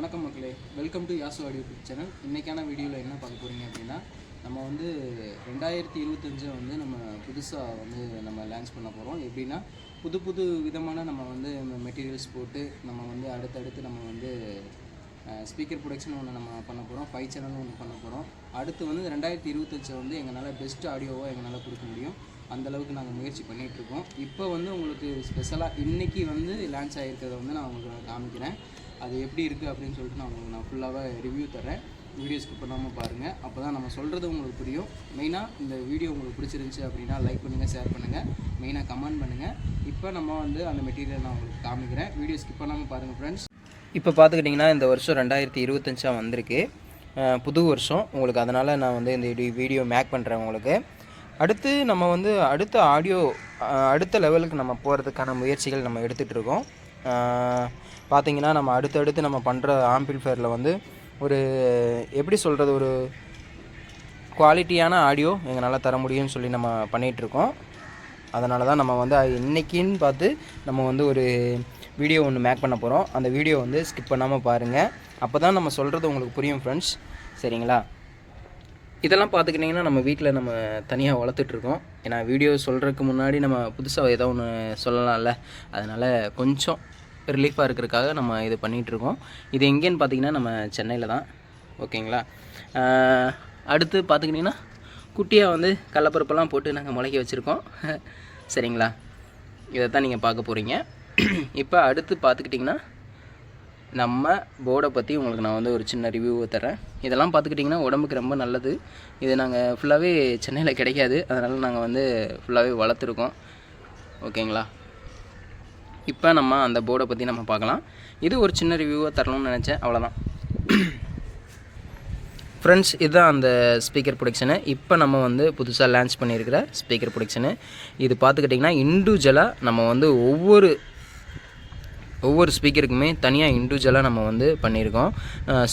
வணக்கம் மக்களே. Welcome to யாசோ audio YouTube channel இன்றைக்கான வீடியோவில் என்ன பார்க்க போகிறீங்க அப்படின்னா நம்ம வந்து ரெண்டாயிரத்தி இருபத்தஞ்சை வந்து நம்ம புதுசாக வந்து நம்ம லான்ச் பண்ண போகிறோம் எப்படின்னா புது புது விதமான நம்ம வந்து மெட்டீரியல்ஸ் போட்டு நம்ம வந்து அடுத்தடுத்து நம்ம வந்து ஸ்பீக்கர் ப்ரொடக்ஷன் ஒன்று நம்ம பண்ண போகிறோம் ஃபைவ் சேனல் ஒன்று பண்ண போகிறோம் அடுத்து வந்து ரெண்டாயிரத்தி இருபத்தஞ்சை வந்து எங்களால் பெஸ்ட் ஆடியோவாக எங்களால் கொடுக்க முடியும். அந்த அளவுக்கு நாங்கள் முயற்சி பண்ணிகிட்டு இருக்கோம். இப்போ வந்து உங்களுக்கு ஸ்பெஷலாக இன்றைக்கி வந்து லான்ச் ஆகிருக்கிறத வந்து நான் உங்களுக்கு நான் காமிக்கிறேன். அது எப்படி இருக்குது அப்படின்னு சொல்லிட்டு நான் உங்களுக்கு நான் ஃபுல்லாகவே ரிவ்யூ தரேன் வீடியோ ஸ்கிப் பண்ணாமல் பாருங்கள் அப்போ தான் நம்ம சொல்கிறது உங்களுக்கு புரியும். மெயினாக இந்த வீடியோ உங்களுக்கு பிடிச்சிருந்துச்சி அப்படின்னா லைக் பண்ணுங்கள் ஷேர் பண்ணுங்கள் மெயினாக கமெண்ட் பண்ணுங்கள் இப்போ நம்ம வந்து அந்த மெட்டீரியல் நான் உங்களுக்கு காமிக்கிறேன். வீடியோ ஸ்கிப் பண்ணாமல் பாருங்கள் ஃப்ரெண்ட்ஸ் இப்போ பார்த்துக்கிட்டிங்கன்னா இந்த வருஷம் ரெண்டாயிரத்தி இருபத்தஞ்சா வந்திருக்கு. புது வருஷம். உங்களுக்கு அதனால் நான் வந்து இந்த வீடியோ வீடியோ மேக் பண்ணுறேன் உங்களுக்கு. அடுத்து நம்ம வந்து அடுத்த ஆடியோ அடுத்த லெவலுக்கு நம்ம போகிறதுக்கான முயற்சிகள் நம்ம எடுத்துகிட்டு இருக்கோம். பார்த்திங்கன்னா நம்ம அடுத்தடுத்து நம்ம பண்ணுற ஆம்பிள்ஃபேரில் வந்து ஒரு எப்படி சொல்கிறது ஒரு குவாலிட்டியான ஆடியோ எங்களால் தர முடியும்னு சொல்லி நம்ம பண்ணிகிட்ருக்கோம் அதனால தான் நம்ம வந்து இன்றைக்கின்னு பார்த்து நம்ம வந்து ஒரு வீடியோ ஒன்று மேக் பண்ண போகிறோம் அந்த வீடியோ வந்து ஸ்கிப் பண்ணாமல் பாருங்கள் அப்போ தான் நம்ம சொல்கிறது உங்களுக்கு புரியும் ஃப்ரெண்ட்ஸ் சரிங்களா? இதெல்லாம் பார்த்துக்கிட்டிங்கன்னா நம்ம வீட்டில் நம்ம தனியாக வளர்த்துட்ருக்கோம். ஏன்னா வீடியோ சொல்கிறதுக்கு முன்னாடி நம்ம புதுசாக ஏதோ ஒன்று சொல்லலாம்ல. அதனால் கொஞ்சம் ரிலீஃபாக இருக்கிறதுக்காக நம்ம இது பண்ணிகிட்ருக்கோம் இது எங்கேன்னு பார்த்தீங்கன்னா நம்ம சென்னையில் தான். ஓகேங்களா? அடுத்து பார்த்துக்கிட்டிங்கன்னா குட்டியாக வந்து கடலப்பருப்பெல்லாம் போட்டு நாங்கள் முளைக்க வச்சுருக்கோம். சரிங்களா? இதை தான் நீங்கள் பார்க்க போகிறீங்க இப்போ அடுத்து பார்த்துக்கிட்டிங்கன்னா நம்ம போர்டை பற்றி உங்களுக்கு நான் வந்து ஒரு சின்ன ரிவ்யூவை தரேன் இதெல்லாம் பார்த்துக்கிட்டிங்கன்னா உடம்புக்கு ரொம்ப நல்லது. இது நாங்கள் ஃபுல்லாகவே சென்னையில் கிடைக்காது. அதனால் நாங்கள் வந்து ஃபுல்லாகவே வளர்த்துருக்கோம். ஓகேங்களா? இப்போ நம்ம அந்த போர்டை பற்றி நம்ம பார்க்கலாம். இது ஒரு சின்ன ரிவ்யூவாக தரணும்னு நினச்சேன். அவ்வளோதான் ஃப்ரெண்ட்ஸ் இதுதான் அந்த ஸ்பீக்கர் ப்ரொடக்ஷனு இப்போ நம்ம வந்து புதுசாக லான்ச் பண்ணியிருக்கிற ஸ்பீக்கர் ப்ரொடக்ஷனு இது பார்த்துக்கிட்டிங்கன்னா இண்டிவிஜுவலாக நம்ம வந்து ஒவ்வொரு ஒவ்வொரு ஸ்பீக்கருக்குமே தனியாக இண்டிவிஜுவலாக நம்ம வந்து பண்ணியிருக்கோம்.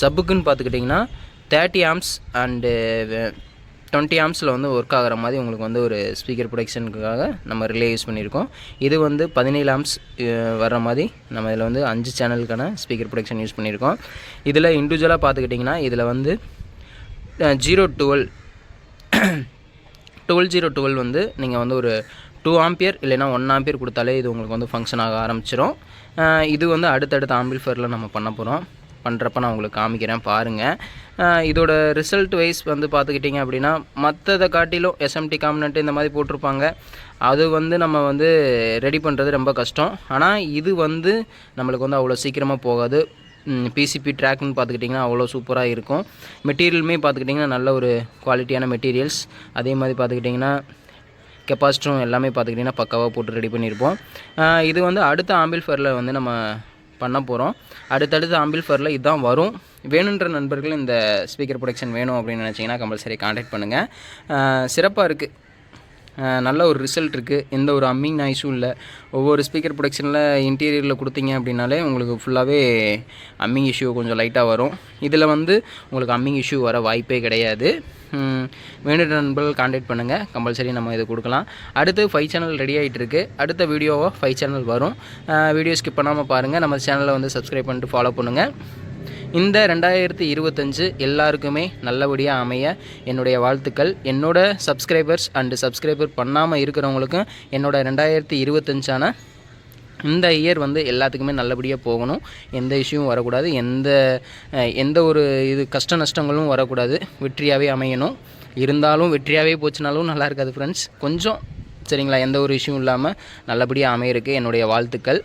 சப்புக்குன்னு பார்த்துக்கிட்டிங்கன்னா thirty arms and twenty uh, ஆம்ஸில் வந்து ஒர்க் ஆகிற மாதிரி உங்களுக்கு வந்து ஒரு ஸ்பீக்கர் ப்ரொடக்ஷனுக்காக நம்ம ரிலே யூஸ் பண்ணியிருக்கோம். இது வந்து பதினேழு ஆம்ஸ் வர்ற மாதிரி நம்ம இதில் வந்து அஞ்சு சேனலுக்கான ஸ்பீக்கர் ப்ரொடக்ஷன் யூஸ் பண்ணியிருக்கோம். இதில் இண்டிவிஜுவலாக பார்த்துக்கிட்டிங்கன்னா இதில் வந்து zero twelve twelve zero twelve வந்து நீங்கள் வந்து ஒரு டூ ஆம்பியர் இல்லைனா ஒன் ஆம்பியர் கொடுத்தாலே இது உங்களுக்கு வந்து ஃபங்க்ஷன் ஆக ஆரம்பிச்சிடும் இது வந்து அடுத்தடுத்த ஆம்பிள்ஃபேரில் நம்ம பண்ண போகிறோம் பண்ணுறப்ப நான் உங்களுக்கு காமிக்கிறேன் பாருங்கள் இதோட ரிசல்ட் வைஸ் வந்து பார்த்துக்கிட்டிங்க அப்படின்னா மற்றதை காட்டிலும் எஸ்எம்டி காம்பனண்ட் இந்த மாதிரி போட்டிருப்பாங்க. அது வந்து நம்ம வந்து ரெடி பண்ணுறது ரொம்ப கஷ்டம். ஆனால் இது வந்து நம்மளுக்கு வந்து அவ்வளோ சீக்கிரமாக போகாது. பிசிபி ட்ராக்னு பார்த்துக்கிட்டிங்கன்னா அவ்வளோ சூப்பராக இருக்கும். மெட்டீரியலுமே பார்த்துக்கிட்டிங்கன்னா நல்ல ஒரு குவாலிட்டியான மெட்டீரியல்ஸ் அதே மாதிரி பார்த்துக்கிட்டிங்கன்னா கெப்பாசிட்டரும் எல்லாமே பார்த்துக்கிட்டிங்கன்னா பக்காவாக போட்டு ரெடி பண்ணியிருப்போம். இது வந்து அடுத்த ஆம்பிள்ஃபரில் வந்து நம்ம பண்ண போகிறோம் அடுத்தடுத்த ஆம்பிள்ஃபரில் இதுதான் வரும். வேணுன்ற நண்பர்கள் இந்த ஸ்பீக்கர் ப்ரொடக்ஷன் வேணும் அப்படின்னு நினச்சிங்கன்னா கம்பல்சரி காண்டாக்ட் பண்ணுங்கள் சிறப்பாக இருக்குது நல்ல ஒரு ரிசல்ட் இருக்குது எந்த ஒரு அம்மிங் நாய்ஸும் இல்லை. ஒவ்வொரு ஸ்பீக்கர் ப்ரொடக்ஷனில் இன்டீரியரில் கொடுத்தீங்க அப்படின்னாலே உங்களுக்கு ஃபுல்லாகவே அம்மிங் இஷ்யூ கொஞ்சம் லைட்டாக வரும். இதில் வந்து உங்களுக்கு அம்மிங் இஷ்யூ வர வாய்ப்பே கிடையாது. ம், நண்பர்கள் காண்டாக்ட் பண்ணுங்கள் கம்பல்சரி நம்ம இது கொடுக்கலாம். அடுத்து ஃபைவ் சேனல் ரெடி ஆகிட்டு இருக்கு. அடுத்த வீடியோவாக ஃபைவ் சேனல் வரும். வீடியோ ஸ்கிப் பண்ணாமல் பாருங்கள் நம்ம சேனலை வந்து சப்ஸ்கிரைப் பண்ணிட்டு ஃபாலோ பண்ணுங்கள் இந்த ரெண்டாயிரத்தி இருபத்தஞ்சு எல்லாருக்குமே நல்லபடியாக அமைய என்னுடைய வாழ்த்துக்கள். என்னோட சப்ஸ்கிரைபர்ஸ் அண்டு சப்ஸ்கிரைபர் பண்ணாமல் இருக்கிறவங்களுக்கும் என்னோட ரெண்டாயிரத்தி இருபத்தஞ்சான இந்த இயர் வந்து எல்லாத்துக்குமே நல்லபடியாக போகணும். எந்த இஷ்யூவும் வரக்கூடாது. எந்த எந்த ஒரு இது கஷ்ட நஷ்டங்களும் வரக்கூடாது. வெற்றியாகவே அமையணும். இருந்தாலும் வெற்றியாகவே போச்சுனாலும் நல்லா இருக்காது ஃப்ரெண்ட்ஸ் கொஞ்சம் சரிங்களா? எந்த ஒரு இஷ்யூவும் இல்லாமல் நல்லபடியாக அமையிருக்கு என்னுடைய வாழ்த்துக்கள்.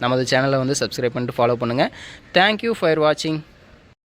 நமது சேனலை வந்து சப்ஸ்கிரைப் பண்ணிட்டு ஃபாலோ பண்ணுங்கள் தேங்க்யூ ஃபார் வாட்சிங்